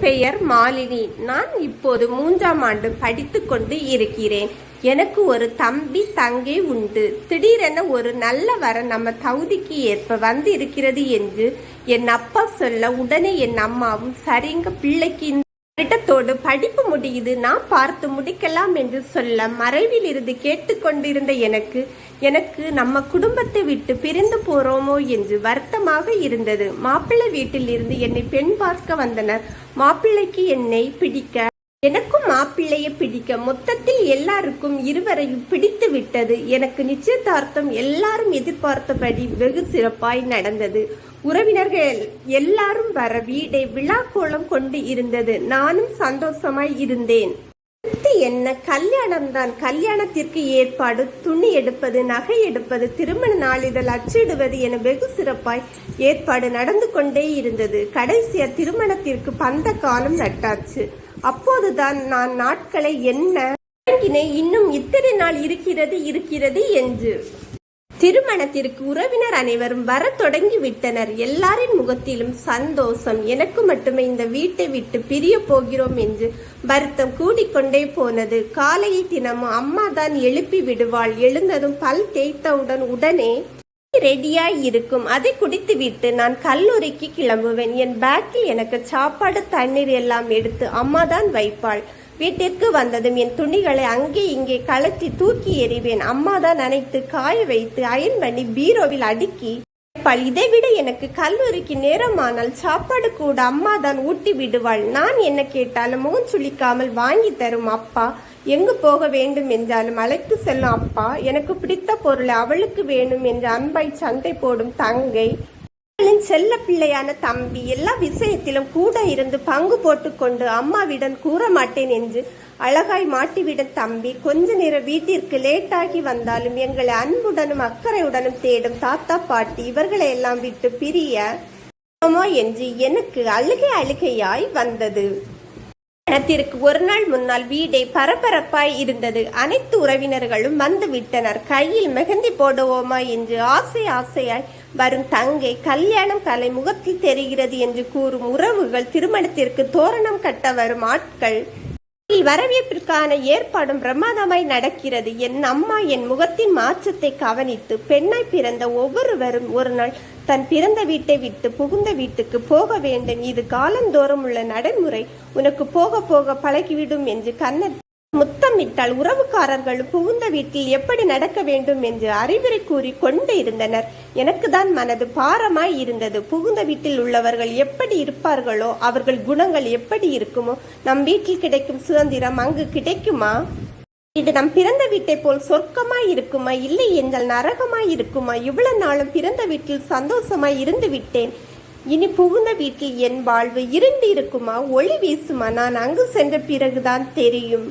பெயர் மாலினி. நான் இப்போது மூன்றாம் ஆண்டு படித்து கொண்டு இருக்கிறேன். எனக்கு ஒரு தம்பி தங்கை உண்டு. திடீரென ஒரு நல்ல வர நம்ம தகுதிக்கு ஏற்ப வந்து இருக்கிறது என்று என் அப்பா சொல்ல உடனே என் அம்மாவும் சரிங்க பிள்ளைக்கு திட்டத்தோடு படிப்பு முடியுது நான் பார்த்து முடிக்கலாம் என்று சொல்ல மறைவில் இருந்து கேட்டுக்கொண்டிருந்த எனக்கு எனக்கு நம்ம குடும்பத்தை விட்டு பிரிந்து போறோமோ என்று வருத்தமாக இருந்தது. மாப்பிள்ளை வீட்டில் இருந்து என்னை பெண் பார்க்க வந்தனர். மாப்பிள்ளைக்கு என்னை பிடிக்க எனக்கும் மாப்பிள்ளையை பிடிக்க மொத்தத்தில் எல்லாருக்கும் இருவரையும் பிடித்து விட்டது. எனக்கு நிச்சயதார்த்தம் எல்லாரும் எதிர்பார்த்தபடி வெகு சிறப்பாய் நடந்தது. உறவினர்கள் எல்லாரும் வர வீடை விழாக்கோலம் கொண்டு இருந்தது. நானும் சந்தோஷமாய் இருந்தேன். என்ன? கல்யாணம் தான் கல்யாணத்திற்கு ஏற்பாடு. துணி எடுப்பது நகை எடுப்பது திருமண நாளிதழ் அச்சிடுவது என வெகு சிறப்பாய் ஏற்பாடு நடந்து கொண்டே இருந்தது. கடைசியா திருமணத்திற்கு பந்த காலம் நட்டாச்சு. அப்போதுதான் நான் நாட்களை என்ன தொடங்கினேன், இன்னும் இத்தனை நாள் இருக்கிறது இருக்கிறது என்று. திருமணத்திற்கு உறவினர் அனைவரும் வர தொடங்கி விட்டனர் எல்லாரின் முகத்திலும் சந்தோஷம். எனக்கு மட்டுமே இந்த வீட்டை விட்டு பிரிய போகிறோம் என்று வருத்தம் கூடிக்கொண்டே போனது. காலையில் தினமும் அம்மா தான் எழுப்பி விடுவாள். எழுந்ததும் பல் தேய்த்தவுடன் உடனே ரெடியாய் இருக்கும் அதை குடித்துவிட்டு நான் கல்லூரிக்கு கிளம்புவேன். என் பேக்கில் எனக்கு சாப்பாடு தண்ணீர் எல்லாம் எடுத்து அம்மா தான் வைப்பாள். வீட்டிற்கு வந்ததும் என் துணிகளை அங்கே இங்கே கழற்றி தூக்கி எறிவேன். அம்மா தான் அனைத்து காய வைத்து அயன் பண்ணி பீரோவில் அடுக்கி வைப்பாள் இதை விட எனக்கு கல்லூரிக்கு நேரமானால் சாப்பாடு கூட அம்மா தான் ஊட்டி விடுவாள். நான் என்ன கேட்டாலும் முகம் சுளிக்காமல் வாங்கி தரும் அப்பா. எங்கு போக வேண்டும் என்றாலும் அழைத்து செல்லும் அப்பா. எனக்கு பிடித்த பொருளை அவளுக்கு வேணும் என்று அன்பாய் சண்டை போடும் தங்கை. அவளின் செல்ல பிள்ளையான தம்பி. எல்லா விஷயத்திலும் கூட இருந்து பங்கு போட்டுக்கொண்டு அம்மாவிடம் கூற மாட்டேன் என்று அழகாய் மாட்டிவிட தம்பி கொஞ்ச நேரம் வீட்டிற்கு லேட்டாகி வந்தாலும் எங்களை அன்புடனும் அக்கறையுடனும் தேடும் தாத்தா பாட்டி இவர்களை எல்லாம் விட்டு பிரிய என்று எனக்கு அழுகை அழுகையாய் வந்தது. கணத்திற்கு ஒரு நாள் முன்னால் வீடே பரபரப்பாய் இருந்தது. அனைத்து உறவினர்களும் வந்து விட்டனர் கையில் மெகந்தி போடுவோமா என்று ஆசை ஆசையாய் வரும் தங்கை கல்யாணம் கலை முகத்தில் தெரிகிறது என்று கூறும் உறவுகள் திருமணத்திற்கு தோரணம் கட்ட வரும் ஆட்கள் வரவேற்பிற்கான ஏற்பாடும் பிரமாதமாய் நடக்கிறது. என் அம்மா என் முகத்தின் மாற்றத்தை கவனித்து பெண்ணாய் பிறந்த ஒவ்வொருவரும் ஒரு நாள் தன் பிறந்த வீட்டை விட்டு புகுந்த வீட்டுக்கு போக வேண்டும். இது காலந்தோறும் உள்ள நடைமுறை. உனக்கு போக போக பழகிவிடும் என்று கண்ண முத்தமிட்டால் உறவுக்காரர்கள் புகுந்த வீட்டில் எப்படி நடக்க வேண்டும் என்று அறிவுரை கூறி கொண்டு இருந்தனர். எனக்கு தான் மனது பாரமாய் இருந்தது. புகுந்த வீட்டில் உள்ளவர்கள் எப்படி இருப்பார்களோ அவர்கள் குணங்கள் எப்படி இருக்குமோ நம் வீட்டில் கிடைக்கும் சுதந்திரம் அங்கு கிடைக்குமா? இது நம் பிறந்த வீட்டை போல் சொர்க்கமாய் இருக்குமா? இல்லை என்றால் நரகமாய் இருக்குமா? இவ்வளவு நாளும் பிறந்த வீட்டில் சந்தோஷமாய் இருந்து விட்டேன். இனி புகுந்த வீட்டில் என் வாழ்வு இருண்டு இருக்குமா ஒளி வீசுமா? நான் அங்கு சென்ற பிறகுதான் தெரியும்.